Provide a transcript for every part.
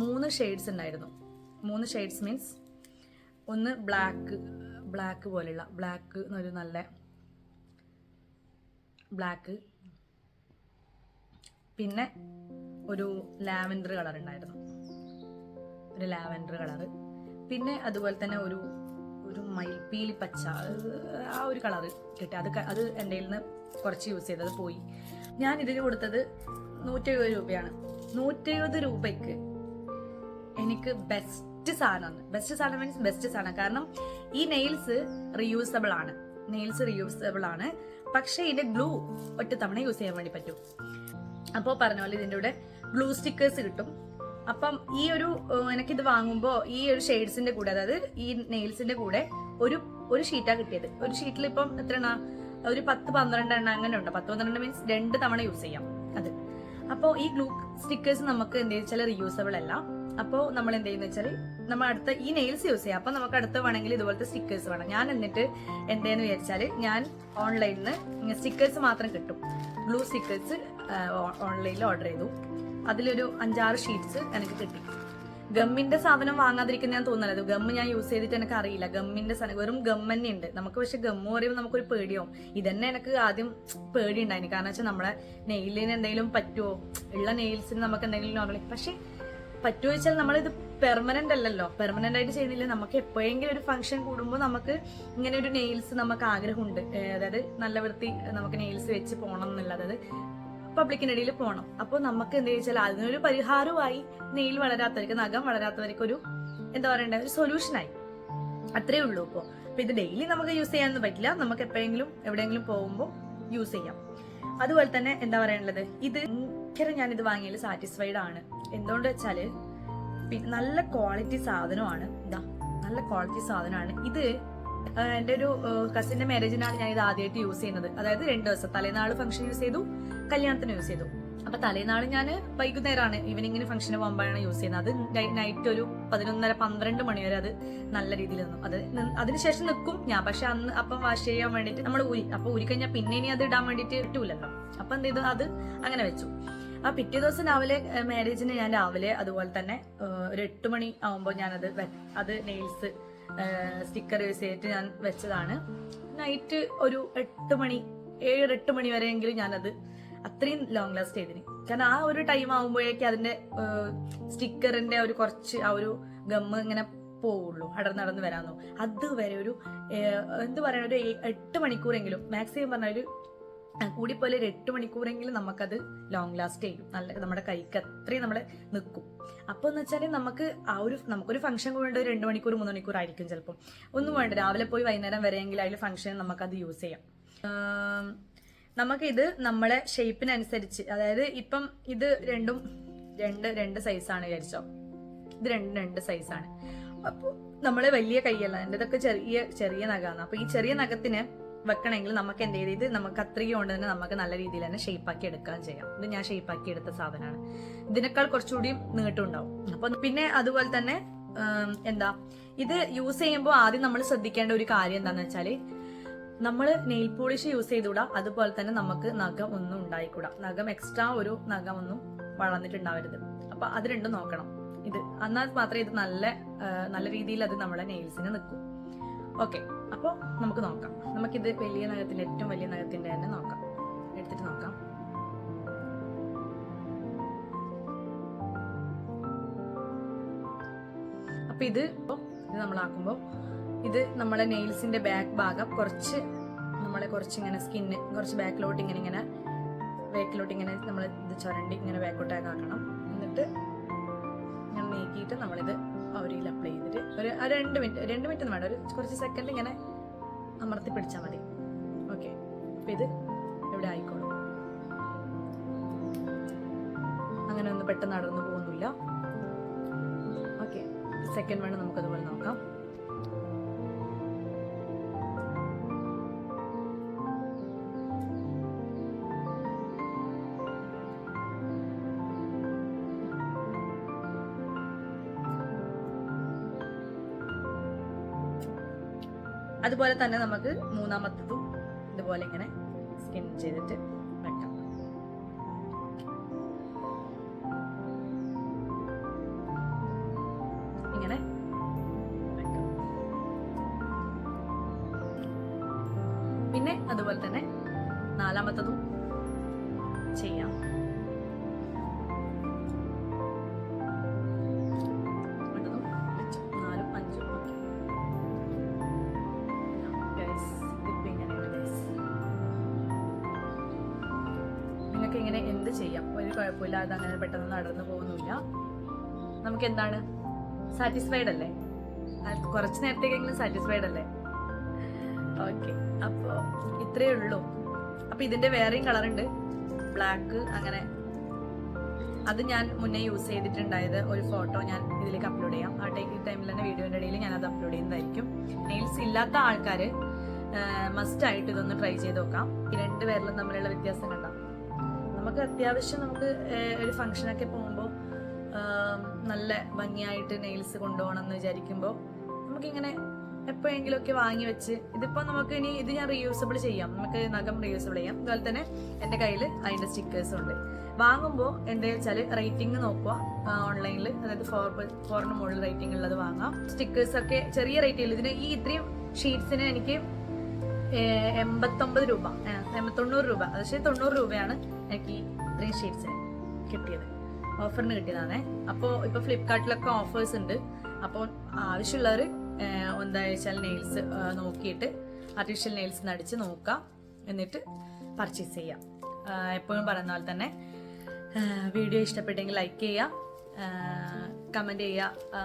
മൂന്ന് ഷെയ്ഡ്സ് ഉണ്ടായിരുന്നു. മൂന്ന് ഷെയ്ഡ്സ് മീൻസ് ഒന്ന് ബ്ലാക്ക് ബ്ലാക്ക് പോലെയുള്ള ബ്ലാക്ക് എന്നൊരു നല്ല ബ്ലാക്ക് പിന്നെ ഒരു ലാവൻഡർ കളർ ഉണ്ടായിരുന്നു. ഒരു ലാവൻഡർ കളർ പിന്നെ അതുപോലെ തന്നെ ഒരു ഒരു മയിൽപ്പീലി പച്ച ആ ഒരു കളർ കിട്ടി. അത് അത് എന്റെ നിന്ന് കുറച്ച് യൂസ് ചെയ്തത് പോയി. ഞാൻ ഇതിന് കൊടുത്തത് നൂറ്റെഴുപത് രൂപയാണ്. നൂറ്റെഴുപത് രൂപയ്ക്ക് എനിക്ക് ബെസ്റ്റ് സാധനമാണ് ബെസ്റ്റ് സാധനം മീൻസ് ബെസ്റ്റ് സാധനം. കാരണം ഈ നെയിൽസ് റീയൂസബിൾ ആണ്. നെയിൽസ് റീയൂസബിൾ ആണ്. പക്ഷേ ഇതിന്റെ ഗ്ലൂ ഒറ്റ തവണ യൂസ് ചെയ്യാൻ വേണ്ടി പറ്റും. അപ്പോൾ പറഞ്ഞ പോലെ ഇതിന്റെ കൂടെ ഗ്ലൂ സ്റ്റിക്കേഴ്സ് കിട്ടും. അപ്പം ഈ ഒരു എനിക്കിത് വാങ്ങുമ്പോൾ ഈ ഒരു ഷെയ്ഡ്സിന്റെ കൂടെ അതായത് ഈ നെയിൽസിന്റെ കൂടെ ഒരു ഒരു ഷീറ്റാ കിട്ടിയത്. ഒരു ഷീറ്റിൽ ഇപ്പം എത്ര എണ്ണ ഒരു പത്ത് പന്ത്രണ്ട് എണ്ണ അങ്ങനെ ഉണ്ട്. പത്ത് പന്ത്രണ്ട് മീൻസ് രണ്ട് തവണ യൂസ് ചെയ്യാം. അത്. അപ്പോൾ ഈ ഗ്ലൂ സ്റ്റിക്കേഴ്സ് നമുക്ക് എന്ത് വെച്ചാൽ റീയൂസബിൾ അല്ല. അപ്പോൾ നമ്മൾ എന്ത് ചെയ്യുന്ന വെച്ചാൽ നമ്മൾ അടുത്ത ഈ നെയിൽസ് യൂസ് ചെയ്യാം. അപ്പോൾ നമുക്ക് അടുത്ത വേണമെങ്കിൽ ഇതുപോലത്തെ സ്റ്റിക്കേഴ്സ് വേണം. ഞാൻ എന്നിട്ട് എന്തേന്ന് വിചാരിച്ചാൽ ഞാൻ ഓൺലൈനിൽ നിന്ന് സ്റ്റിക്കേഴ്സ് മാത്രം കിട്ടും. ഗ്ലൂ സ്റ്റിക്കേഴ്സ് ഓൺലൈനിൽ ഓർഡർ ചെയ്തു. അതിലൊരു അഞ്ചാറ് ഷീറ്റ്സ് എനിക്ക് കിട്ടി. ഗമ്മിന്റെ സാധനം വാങ്ങാതിരിക്കുന്ന ഞാൻ തോന്നുന്നത് ഗമ്മ് ഞാൻ യൂസ് ചെയ്തിട്ട് എനിക്ക് അറിയില്ല. ഗമ്മിന്റെ സാധനം വെറും ഗം തന്നെ ഉണ്ട് നമുക്ക് പക്ഷെ ഗമ്മ് പറയുമ്പോൾ നമുക്കൊരു പേടിയാവും. ഇതന്നെ എനിക്ക് ആദ്യം പേടി ഉണ്ടായിന് കാരണം വെച്ചാൽ നമ്മളെ നെയിലിന് എന്തെങ്കിലും പറ്റുമോ ഉള്ള നെയിൽസിന് നമുക്ക് എന്തെങ്കിലും നോർമലി പക്ഷെ പറ്റുമോ വെച്ചാൽ നമ്മളിത് പെർമനന്റ് അല്ലല്ലോ. പെർമനന്റ് ആയിട്ട് ചെയ്യുന്നില്ല. നമുക്ക് എപ്പോഴെങ്കിലും ഒരു ഫംഗ്ഷൻ കൂടുമ്പോൾ നമുക്ക് ഇങ്ങനെ ഒരു നെയിൽസ് നമുക്ക് ആഗ്രഹമുണ്ട്. അതായത് നല്ല വൃത്തി നമുക്ക് നെയിൽസ് വെച്ച് പോകണം എന്നുള്ളത് അതായത് പബ്ലിക്കിനിടയിൽ പോകണം അപ്പോൾ നമുക്ക് എന്താ വെച്ചാൽ അതിനൊരു പരിഹാരമായി നെയിൽ വളരാത്തവർക്ക് നഖം വളരാത്തവർക്ക് ഒരു എന്താ പറയണ്ടേ ഒരു സൊല്യൂഷനായി അത്രേ ഉള്ളൂ ഇപ്പോൾ അപ്പൊ ഇത് ഡെയിലി നമുക്ക് യൂസ് ചെയ്യാനൊന്നും പറ്റില്ല. നമുക്ക് എപ്പോഴെങ്കിലും എവിടെയെങ്കിലും പോകുമ്പോൾ യൂസ് ചെയ്യാം. അതുപോലെ തന്നെ എന്താ പറയാനുള്ളത് ഇത് ഭയങ്കര ഞാൻ ഇത് വാങ്ങിയതിൽ സാറ്റിസ്ഫൈഡ് ആണ്. എന്തുകൊണ്ട് വെച്ചാൽ നല്ല ക്വാളിറ്റി സാധനമാണ്. ഇതാ നല്ല ക്വാളിറ്റി സാധനമാണ്. ഇത് എന്റെ ഒരു കസിന്റെ മാരേജിനാണ് ഞാൻ ഇത് ആദ്യമായിട്ട് യൂസ് ചെയ്യുന്നത്. അതായത് രണ്ട് ദിവസം തലേനാൾ ഫംഗ്ഷൻ യൂസ് ചെയ്തു. കല്യാണത്തിന് യൂസ് ചെയ്തു. അപ്പൊ തലേനാൾ ഞാൻ വൈകുന്നേരമാണ് ഈവനിങ്ങിന് ഫംഗ്ഷന് പോകുമ്പോഴാണ് യൂസ് ചെയ്യുന്നത്. അത് നൈറ്റ് ഒരു പതിനൊന്നര പന്ത്രണ്ട് മണി വരെ അത് നല്ല രീതിയിൽ നിന്നു. അത് അതിനുശേഷം നിൽക്കും ഞാൻ. പക്ഷെ അന്ന് അപ്പം വാഷ് ചെയ്യാൻ വേണ്ടിയിട്ട് നമ്മൾ ഊരി അപ്പൊ ഊരി കഴിഞ്ഞാൽ പിന്നെ ഇനി അത് ഇടാൻ വേണ്ടിട്ട് കിട്ടൂലല്ലോ അപ്പൊ എന്ത് ചെയ്തു? അത് അങ്ങനെ വെച്ചു. ആ പിറ്റേ ദിവസം രാവിലെ മാരേജിന് ഞാൻ രാവിലെ അതുപോലെ തന്നെ ഒരു എട്ട് മണി ആവുമ്പോൾ ഞാനത് അത് നെയിൽസ് സ്റ്റിക്കർ യൂസ് ചെയ്തിട്ട് ഞാൻ വെച്ചതാണ്. നൈറ്റ് ഒരു എട്ട് മണി ഏഴ് എട്ട് മണി വരെയെങ്കിലും ഞാനത് അത്രയും ലോങ് ലാസ്റ്റ് ചെയ്തിന്. കാരണം ആ ഒരു ടൈം ആകുമ്പോഴേക്കും അതിന്റെ സ്റ്റിക്കറിന്റെ ഒരു കുറച്ച് ആ ഒരു ഗമ്മ് ഇങ്ങനെ പോവുള്ളൂ അടർന്ന് നടന്ന് വരാന്നു അതുവരെ ഒരു എന്ത് പറയണ ഒരു എട്ട് മണിക്കൂറെങ്കിലും മാക്സിമം പറഞ്ഞ ഒരു കൂടിപ്പോലെ ഒരു എട്ട് മണിക്കൂറെങ്കിലും നമുക്കത് ലോങ് ലാസ്റ്റ് ചെയ്യും. നല്ല നമ്മുടെ കൈക്ക് അത്രയും നമ്മളെ നിൽക്കും അപ്പോൾ എന്ന് വെച്ചാൽ നമുക്ക് ആ ഒരു നമുക്കൊരു ഫംഗ്ഷൻ വേണ്ട ഒരു രണ്ട് മണിക്കൂർ മൂന്ന് മണിക്കൂർ ആയിരിക്കും ചിലപ്പോൾ ഒന്നും വേണ്ട രാവിലെ പോയി വൈകുന്നേരം വരെയെങ്കിലും അതിൽ ഫംഗ്ഷൻ നമുക്കത് യൂസ് ചെയ്യാം. നമുക്കിത് നമ്മളെ ഷേപ്പിനനുസരിച്ച് അതായത് ഇപ്പം ഇത് രണ്ടും രണ്ട് രണ്ട് സൈസാണ് വിചാരിച്ചോ. ഇത് രണ്ട് രണ്ട് സൈസാണ് അപ്പോൾ നമ്മളെ വലിയ കൈയല്ല എന്റെ ഇതൊക്കെ ചെറിയ ചെറിയ നഖമാണ് അപ്പോൾ ഈ ചെറിയ നഖത്തിന് വെക്കണമെങ്കിൽ നമുക്ക് എന്ത് ചെയ്ത് നമുക്ക് കത്രിക കൊണ്ട് തന്നെ നമുക്ക് നല്ല രീതിയിൽ തന്നെ ഷേപ്പാക്കി എടുക്കാൻ ചെയ്യാം. ഇത് ഞാൻ ഷേപ്പാക്കി എടുത്ത സാധനമാണ്. ഇതിനേക്കാൾ കുറച്ചുകൂടി നീട്ടുണ്ടാവും അപ്പൊ പിന്നെ അതുപോലെ തന്നെ എന്താ ഇത് യൂസ് ചെയ്യുമ്പോൾ ആദ്യം നമ്മൾ ശ്രദ്ധിക്കേണ്ട ഒരു കാര്യം എന്താണെന്ന് വെച്ചാൽ നമ്മൾ നെയിൽ പോളിഷ് യൂസ് ചെയ്തുകൂടാ. അതുപോലെ തന്നെ നമുക്ക് നഖം ഒന്നും ഉണ്ടായിക്കൂടാ. നഖം എക്സ്ട്രാ ഒരു നഖം ഒന്നും വളർന്നിട്ടുണ്ടാവരുത്. അപ്പൊ അത് രണ്ടും നോക്കണം. ഇത് എന്നാൽ മാത്രമേ ഇത് നല്ല നല്ല രീതിയിൽ അത് നമ്മുടെ നെയിൽസിന് നിൽക്കും ഓക്കെ അപ്പോൾ നമുക്ക് നോക്കാം. നമുക്കിത് വലിയ നഖത്തിന്റെ ഏറ്റവും വലിയ നഖത്തിന്റെ തന്നെ നോക്കാം. എടുത്തിട്ട് നോക്കാം. അപ്പൊ ഇത് ഇത് നമ്മളാക്കുമ്പോൾ ഇത് നമ്മളെ നെയിൽസിന്റെ ബാക്ക് ഭാഗം കുറച്ച് നമ്മളെ കുറച്ച് ഇങ്ങനെ സ്കിന്ന് കുറച്ച് ബാക്കിലോട്ട് ഇങ്ങനെ ഇങ്ങനെ ബാക്കിലോട്ട് ഇങ്ങനെ നമ്മൾ ഇത് ചുരണ്ടി ഇങ്ങനെ ബാക്കോട്ടേക്ക് ആക്കണം. എന്നിട്ട് ഇങ്ങനെ നീക്കിയിട്ട് നമ്മളിത് അവരിൽ അപ്ലൈ ചെയ്തിട്ട് ഒരു രണ്ട് മിനിറ്റ് രണ്ട് മിനിറ്റ് ഒന്നും വേണ്ട. ഒരു കുറച്ച് സെക്കൻഡ് ഇങ്ങനെ അമർത്തി പിടിച്ചാൽ മതി. ഓക്കെ അപ്പം ഇത് ഇവിടെ ആയിക്കോളും. അങ്ങനെ ഒന്ന് പെട്ടെന്ന് നടന്നു പോകുന്നില്ല. ഓക്കെ സെക്കൻഡ് വേണം നമുക്കതുപോലെ നോക്കാം. അതുപോലെ തന്നെ നമുക്ക് മൂന്നാമത്തതും ഇതുപോലെ ഇങ്ങനെ സ്കിൻ ചെയ്തിട്ട് വെക്കാം. ഇങ്ങനെ പിന്നെ അതുപോലെ തന്നെ നാലാമത്തതും ചെയ്യാം. ഇങ്ങനെ എന്ത് ചെയ്യാം? ഒരു കുഴപ്പമില്ല അത് അങ്ങനെ പെട്ടെന്ന് നടന്നു പോകുന്നില്ല നമുക്ക് എന്താണ് സാറ്റിസ്ഫൈഡ് അല്ലേ കുറച്ച് നേരത്തേക്കെങ്കിലും സാറ്റിസ്ഫൈഡ് അല്ലേ? ഓക്കെ അപ്പോൾ ഇത്രയേ ഉള്ളൂ. അപ്പോൾ ഇതിന്റെ വേറെയും കളറുണ്ട്. ബ്ലാക്ക് അങ്ങനെ. അത് ഞാൻ മുന്നേ യൂസ് ചെയ്തിട്ടുണ്ടായത് ഒരു ഫോട്ടോ ഞാൻ ഇതിലേക്ക് അപ്ലോഡ് ചെയ്യാം. ആ ടൈം ടൈമിൽ തന്നെ വീഡിയോന്റെ ഇടയിൽ ഞാൻ അത് അപ്ലോഡ് ചെയ്യുന്നതായിരിക്കും. നെയിൽസ് ഇല്ലാത്ത ആൾക്കാർ മസ്റ്റ് ആയിട്ട് ഇതൊന്ന് ട്രൈ ചെയ്ത് നോക്കാം. രണ്ട് പേരിലും തമ്മിലുള്ള വ്യത്യാസം കണ്ടാം? നമുക്ക് അത്യാവശ്യം നമുക്ക് ഒരു ഫംഗ്ഷനൊക്കെ പോകുമ്പോൾ നല്ല ഭംഗിയായിട്ട് നെയിൽസ് കൊണ്ടുപോകണം എന്ന് വിചാരിക്കുമ്പോൾ നമുക്കിങ്ങനെ എപ്പോഴെങ്കിലുമൊക്കെ വാങ്ങി വെച്ച് ഇതിപ്പോൾ നമുക്ക് ഇനി ഇത് ഞാൻ റീയൂസബിൾ ചെയ്യാം. നമുക്ക് നഖം റീയൂസബിൾ ചെയ്യാം. അതുപോലെ തന്നെ എന്റെ കയ്യിൽ അതിന്റെ സ്റ്റിക്കേഴ്സും ഉണ്ട്. വാങ്ങുമ്പോൾ എന്താ വെച്ചാൽ റേറ്റിംഗ് നോക്കുക. ഓൺലൈനിൽ അതായത് ഫോർ ഫോറിന് മുകളിൽ റേറ്റിംഗ് ഉള്ളത് വാങ്ങാം. സ്റ്റിക്കേഴ്സൊക്കെ ചെറിയ റേറ്റിംഗ് ഇതിന് ഈ ഇത്രയും ഷീറ്റ്സിന് എനിക്ക് എൺപത്തൊമ്പത് രൂപ. തൊണ്ണൂറ് രൂപ. പക്ഷേ തൊണ്ണൂറ് രൂപയാണ് എനിക്ക് ഈ ഇത്രയും ഷീറ്റ്സിന് കിട്ടിയത്. ഓഫറിന് കിട്ടിയതാണ്. അപ്പോൾ ഇപ്പോൾ ഫ്ലിപ്കാർട്ടിലൊക്കെ ഓഫേഴ്സ് ഉണ്ട്. അപ്പോൾ ആവശ്യമുള്ളവർ എന്താ വെച്ചാൽ നെയിൽസ് നോക്കിയിട്ട് ആർട്ടിഫിഷ്യൽ നെയിൽസ് നടിച്ച് നോക്കാം. എന്നിട്ട് പർച്ചേസ് ചെയ്യാം. എപ്പോഴും പറയുന്ന പോലെ തന്നെ വീഡിയോ ഇഷ്ടപ്പെട്ടെങ്കിൽ ലൈക്ക് ചെയ്യുക. കമന്റ് ചെയ്യുക.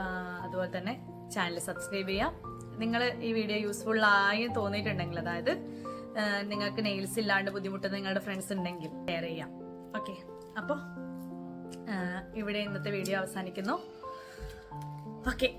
അതുപോലെ തന്നെ ചാനൽ സബ്സ്ക്രൈബ് ചെയ്യുക. നിങ്ങൾ ഈ വീഡിയോ യൂസ്ഫുൾ ആയി തോന്നിയിട്ടുണ്ടെങ്കിൽ അതായത് നിങ്ങൾക്ക് നെയിൽസ് ഇല്ലാണ്ട് ബുദ്ധിമുട്ടുന്ന നിങ്ങളുടെ ഫ്രണ്ട്സ് ഉണ്ടെങ്കിൽ ഷെയർ ചെയ്യാം. ഓക്കെ അപ്പോൾ ഇവിടെ ഇന്നത്തെ വീഡിയോ അവസാനിക്കുന്നു. ഓക്കെ